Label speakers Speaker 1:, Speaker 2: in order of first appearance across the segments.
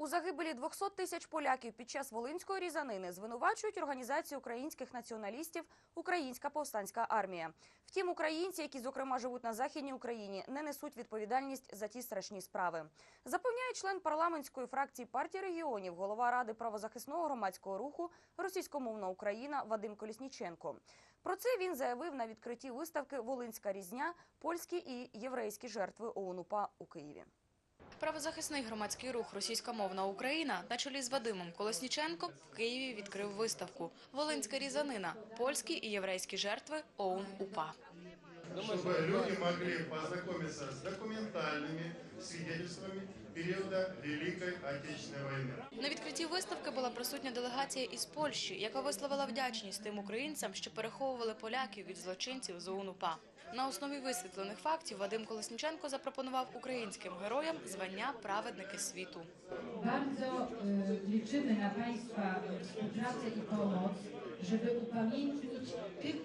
Speaker 1: У загибелі 200 тисяч поляків під час волинської різанини звинувачують організацію українських націоналістів Українська повстанська армія. Втім, українці, які зокрема живуть на західній Україні, не несуть відповідальність за ті страшні справи. Запевняє член парламентської фракції партії регіонів, голова ради правозахисного громадського руху Російськомовна Україна Вадим Колісніченко. Про це він заявив на відкритті виставки Волинська різня, польські і єврейські жертви ОУН-УПА у Києві.
Speaker 2: Правозахисний громадський рух «Російськомовна Україна» на чолі з Вадимом Колосніченко в Києві відкрив виставку «Волинська різанина. Польські і єврейські жертви ОУН-УПА»
Speaker 3: чтобы люди могли познакомиться с документальными свидетельствами периода Великой Отечественной войны.
Speaker 2: На відкритті виставки була присутня делегація із Польщі, яка висловила вдячність тим українцям, що переховували поляків від злочинців з ОУН-УПА. На основі висвітлених фактів Вадим Колесніченко запропонував українським героям звання «Праведники світу».
Speaker 4: Bardzo y, liczymy na Państwa y, współpracę i pomoc, żeby upamiętnić tych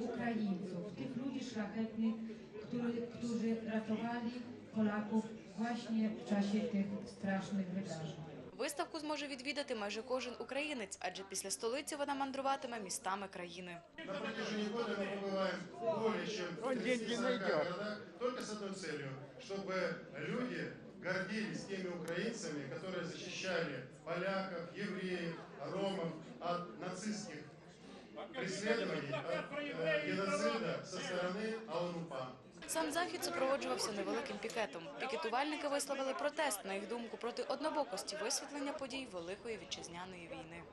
Speaker 4: Ukraińców, tych ludzi szlachetnych, który, którzy ratowali Polaków właśnie w czasie tych strasznych wydarzeń.
Speaker 2: Виставку зможе відвідати майже кожен українець, адже після столиці вона мандруватиме містами країни.
Speaker 3: На протяжении года мы побываем более чем в 30-40 городах только с одной целью, чтобы люди гордились теми украинцами, которые защищали поляков, евреев, ромов от нацистских преследований, от э, геноцида со сторони АУНУПА.
Speaker 2: Сам захід супроводжувався невеликим пікетом. Пікетувальники висловили протест, на їх думку, проти однобокості висвітлення подій Великої вітчизняної війни.